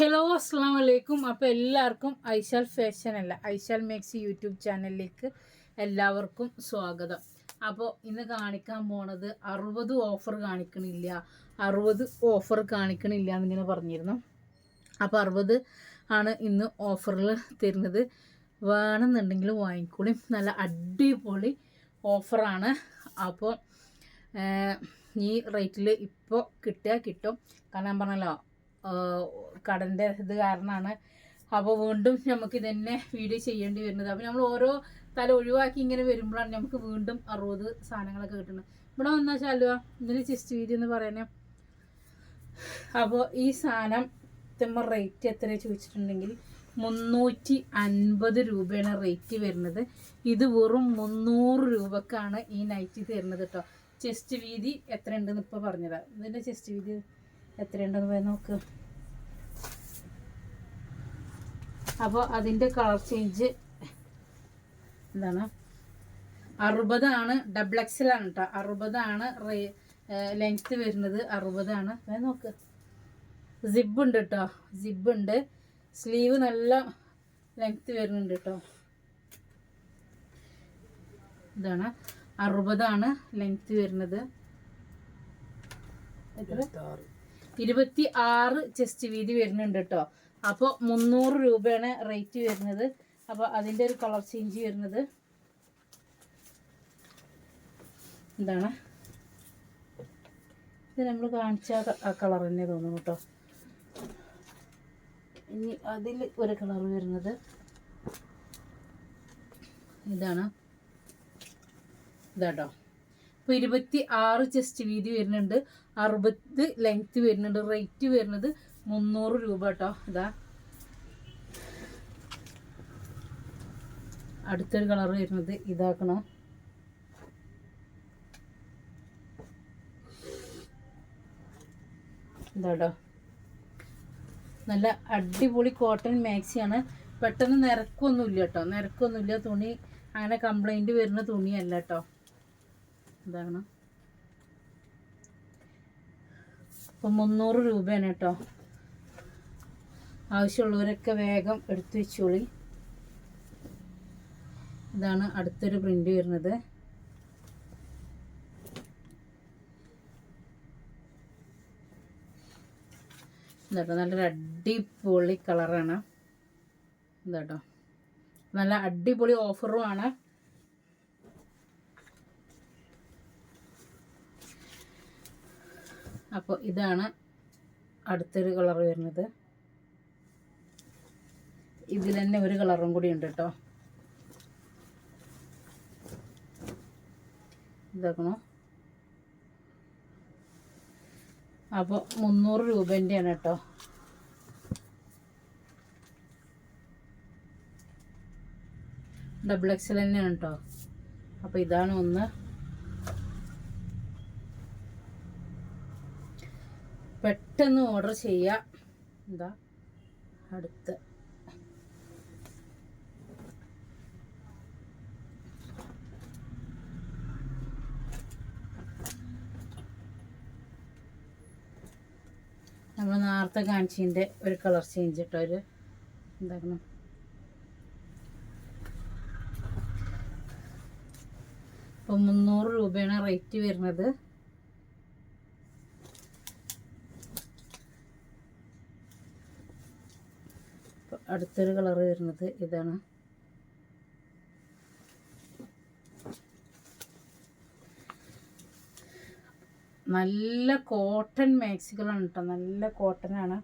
Hello അസ്സാം വലൈക്കും അപ്പോൾ എല്ലാവർക്കും ഐശാൽ ഫാഷൻ അല്ല ഐശാൽ മേക്സ് യൂട്യൂബ് ചാനലിലേക്ക് എല്ലാവർക്കും സ്വാഗതം. അപ്പോൾ ഇന്ന് കാണിക്കാൻ പോണത് അറുപത് ഓഫർ കാണിക്കണില്ല അറുപത് ഓഫർ കാണിക്കണില്ല എന്നിങ്ങനെ പറഞ്ഞിരുന്നു. അപ്പോൾ അറുപത് ആണ് ഇന്ന് ഓഫറിൽ തരുന്നത്. വേണമെന്നുണ്ടെങ്കിൽ വാങ്ങിക്കൂടി നല്ല അടിപൊളി ഓഫറാണ് അപ്പോൾ ഈ റേറ്റിൽ ഇപ്പോൾ കിട്ടിയാൽ കിട്ടും. കാരണം പറഞ്ഞല്ലോ കടന്റെ ഇത് കാരണമാണ്. അപ്പോൾ വീണ്ടും നമുക്ക് ഇതന്നെ വീഡിയോ ചെയ്യേണ്ടി വരുന്നത്. അപ്പോൾ നമ്മൾ ഓരോ തല ഒഴിവാക്കി ഇങ്ങനെ വരുമ്പോഴാണ് നമുക്ക് വീണ്ടും അറുപത് സാധനങ്ങളൊക്കെ കിട്ടുന്നത്. ഇവിടെ വന്നാൽ ചാലുവ ഇതിന് ചിസ്റ്റ് വീതി എന്ന് പറയുന്നത് അപ്പോൾ ഈ സാധനം ഇത്തമ്മ റേറ്റ് എത്ര ചോദിച്ചിട്ടുണ്ടെങ്കിൽ മുന്നൂറ്റി അൻപത് രൂപയാണ് റേറ്റ് വരുന്നത്. ഇത് വെറും മുന്നൂറ് രൂപക്കാണ് ഈ നൈറ്റി തരുന്നത് കേട്ടോ ചെസ്റ്റ് വീതി എത്ര ഉണ്ടെന്ന് ഇപ്പോൾ പറഞ്ഞതാണ് ഇതിന്റെ ചെസ്റ്റ് വീതി എത്രയുണ്ടെന്ന് പോയി നോക്ക്. അപ്പോൾ അതിന്റെ കളർ ചേഞ്ച് എന്താണ്? അറുപതാണ് ഡബിൾ എക്സലാണ് കേട്ടോ അറുപതാണ് ലെങ്ത്ത് വരുന്നത് അറുപതാണ്. വേഗം നോക്ക്. സിബ് ഉണ്ട് കേട്ടോ സിബ് ഉണ്ട്. സ്ലീവ് നല്ല ലെങ്ത്ത് വരുന്നുണ്ട് കേട്ടോ ഇതാണ്. അറുപതാണ് ലെങ്ത്ത് വരുന്നത്. എത്ര? ഇരുപത്തി ആറ് ചെസ്റ്റ് വീതി വരുന്നുണ്ട് കേട്ടോ. അപ്പോൾ മുന്നൂറ് രൂപയാണ് റേറ്റ് വരുന്നത്. അപ്പോൾ അതിന്റെ ഒരു കളർ ചേഞ്ച് വരുന്നത്. എന്താണ് ഇത് നമ്മൾ കാണിച്ച ആ കളർ തന്നെ തോന്നുന്നു കേട്ടോ. ഇനി അതിൽ ഒരു കളർ വരുന്നത്. ഇതാണ്. ഇതാട്ടോ. ഇപ്പോൾ ഇരുപത്തി ആറ് ചെസ്റ്റ് വീതി വരുന്നുണ്ട്. അറുപത് ലെങ്ത്ത് വരുന്നുണ്ട്. റേറ്റ് വരുന്നത് മുന്നൂറ് രൂപ കേട്ടോ ഇതാ. അടുത്തൊരു കളർ വരുന്നത് ഇതാക്കണം. ഇതാട്ടോ നല്ല അടിപൊളി കോട്ടൺ മാക്സിയാണ് പെട്ടെന്ന് നിരക്കൊന്നുമില്ല കേട്ടോ നിരക്കൊന്നുമില്ല. തുണി അങ്ങനെ കംപ്ലൈന്റ് വരുന്ന തുണിയല്ല കേട്ടോ ഇതാണ് അപ്പം മുന്നൂറ് രൂപയാണ് കേട്ടോ. ആവശ്യമുള്ളവരൊക്കെ വേഗം എടുത്തു വെച്ചോളി. ഇതാണ് അടുത്തൊരു പ്രിന്റ് വരുന്നത്. ഇതാട്ടോ നല്ലൊരു അടിപൊളി കളറാണ് ഇതാട്ടോ നല്ല അടിപൊളി ഓഫറുമാണ് അപ്പോൾ ഇതാണ് അടുത്തൊരു കളർ വരുന്നത്. ഇതിൽ തന്നെ ഒരു കളറും കൂടി ഉണ്ട് കേട്ടോ ഇതാക്കണോ? അപ്പോൾ മുന്നൂറ് രൂപേന്റെയാണ് കേട്ടോ ഡബിൾ എക്സൽ തന്നെയാണ് കേട്ടോ അപ്പോൾ ഇതാണ് ഒന്ന് പെട്ടെന്ന് ഓർഡർ ചെയ്യാം. എന്താ അടുത്ത്. നമ്മൾ നേരത്തെ കാണിച്ചതിന്റെ ഒരു കളർ ചേഞ്ച് ഇട്ടോ ഒരു എന്താക്കണം ഇപ്പം മുന്നൂറ് രൂപയാണ് റേറ്റ് വരുന്നത്. അടുത്തൊരു കളർ വരുന്നത് ഇതാണ്. നല്ല കോട്ടൺ മാക്സികളാണ് കേട്ടോ നല്ല കോട്ടനാണ്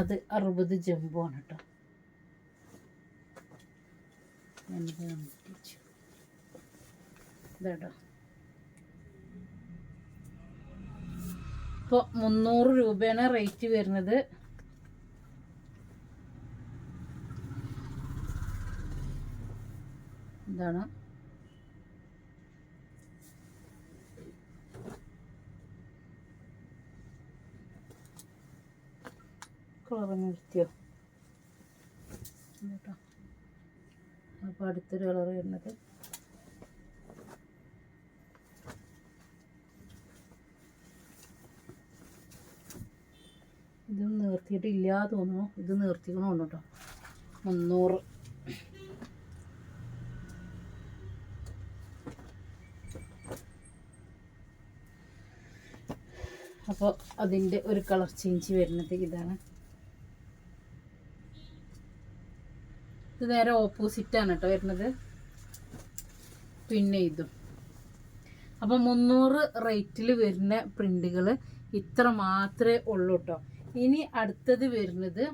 അത് അറുപത് ജമ്പു ആണ് കേട്ടോ ഇതാട്ടോ ഇപ്പോൾ മുന്നൂറ് രൂപയാണ് റേറ്റ് വരുന്നത്. ഇതാണ്. കളർ നിർത്തിയോ? കേട്ടോ. അപ്പോൾ അടുത്തൊരു കളർ വരുന്നത്. നിർത്തിയിട്ടില്ല തോന്നുന്നു. ഇത് നിർത്തിക്കണമെന്ന് കേട്ടോ. മുന്നൂറ്. അപ്പോൾ അതിന്റെ ഒരു കളർ ചേഞ്ച് വരുന്നത് ഇതാണ്. ഇത് നേരെ ഓപ്പോസിറ്റാണ് കേട്ടോ വരുന്നത്. പിന്നെ ഇതും. അപ്പോൾ മുന്നൂറ് റേറ്റിൽ വരുന്ന പ്രിന്റുകൾ ഇത്ര മാത്രമേ ഉള്ളൂ കേട്ടോ. ഇനി അടുത്തത് വരുന്നത്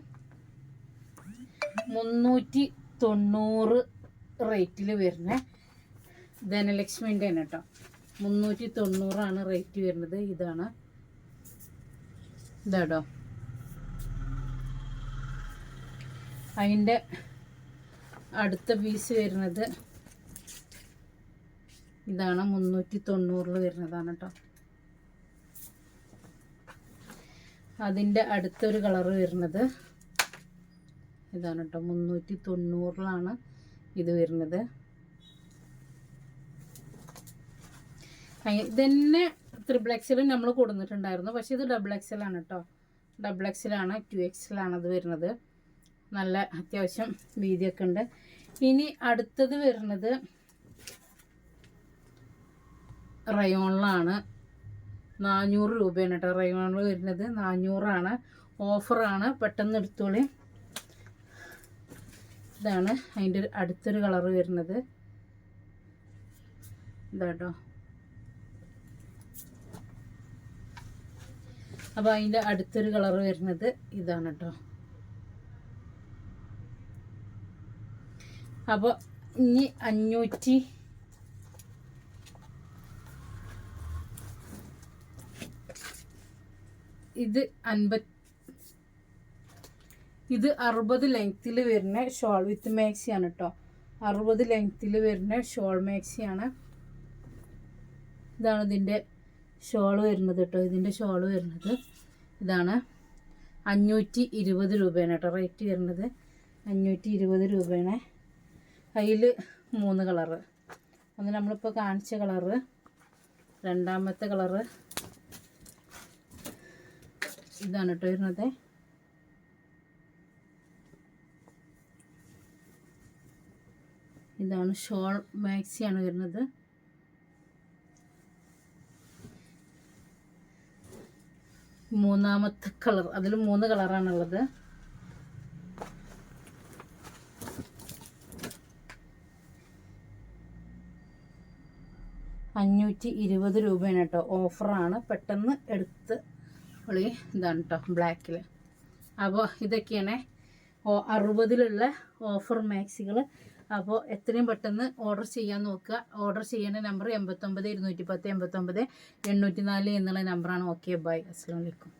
മുന്നൂറ്റി തൊണ്ണൂറ് റേറ്റിൽ വരുന്ന ധനലക്ഷ്മിന്റെ ആണ് കേട്ടോ. മുന്നൂറ്റി തൊണ്ണൂറാണ് റേറ്റ് വരുന്നത്. ഇതാണ്. ഇതാട്ടോ അതിന്റെ അടുത്ത പീസ് വരുന്നത് ഇതാണ്. മുന്നൂറ്റി തൊണ്ണൂറിൽ വരുന്നതാണ് കേട്ടോ. അതിന്റെ അടുത്തൊരു കളറ് വരുന്നത്. ഇതാണ് കേട്ടോ മുന്നൂറ്റി തൊണ്ണൂറിലാണ് ഇത് വരുന്നത്. ഇതന്നെ ത്രിബിൾ എക്സലും നമ്മൾ കൊടുത്തിട്ടുണ്ടായിരുന്നു പക്ഷേ ഇത് ഡബിൾ എക്സലാണ് കേട്ടോ ഡബിൾ എക്സലാണ് ടു എക്സലാണ് അത് വരുന്നത്. നല്ല അത്യാവശ്യം വീതിയൊക്കെ ഉണ്ട്. ഇനി അടുത്തത് വരുന്നത് റയോണിലാണ്. നാനൂറ് രൂപയാണ് കേട്ടോ റയോണിൽ വരുന്നത്. നാനൂറാണ്. ഓഫറാണ്. പെട്ടെന്ന് എടുത്തോളി. ഇതാണ് അതിന്റെ അടുത്തൊരു കളറ് വരുന്നത്. ഇതാട്ടോ അപ്പോൾ അതിന്റെ അടുത്തൊരു കളർ വരുന്നത് ഇതാണ് കേട്ടോ. അപ്പോൾ ഇനി അഞ്ഞൂറ്റി ഇത് അൻപത് ഇത് അറുപത് ലെങ്ത്തിൽ വരുന്ന ഷോൾ വിത്ത് മാക്സിയാണ് കേട്ടോ അറുപത് ലെങ്ത്തിൽ വരുന്ന ഷോൾ മാക്സിയാണ് ഇതാണ് ഇതിന്റെ ഷോൾ വരുന്നത് കേട്ടോ ഇതിന്റെ ഷോൾ വരുന്നത് ഇതാണ് അഞ്ഞൂറ്റി ഇരുപത് രൂപയാണ് കേട്ടോ റേറ്റ് വരുന്നത്. അഞ്ഞൂറ്റി ഇരുപത് രൂപയാണ്. അതിൽ മൂന്ന് കളറ് ഒന്ന് നമ്മളിപ്പോൾ കാണിച്ച കളറ് രണ്ടാമത്തെ കളറ് ഇതാണ് കേട്ടോ വരുന്നത്. ഇതാണ് ഷോൾ ആണ് വരുന്നത്. മൂന്നാമത്തെ കളർ അതിൽ മൂന്ന് കളറാണുള്ളത്. അഞ്ഞൂറ്റി ഇരുപത് രൂപയാണ് കേട്ടോ ഓഫറാണ്. പെട്ടെന്ന് എടുത്ത് ഉള്ളി ഇതാണ് കേട്ടോ ബ്ലാക്കിൽ അപ്പോൾ ഇതൊക്കെയാണ് ഓ അറുപതിലുള്ള ഓഫർ മാക്സികൾ അപ്പോൾ എത്രയും പെട്ടെന്ന് ഓർഡർ ചെയ്യാൻ നോക്കുക. ഓർഡർ ചെയ്യേണ്ട നമ്പർ എൺപത്തൊമ്പത് ഇരുന്നൂറ്റി പത്ത് എൺപത്തൊമ്പത് എണ്ണൂറ്റി നാല് എന്നുള്ള നമ്പറാണ്. Okay bye. അസ്സാം വലൈക്കും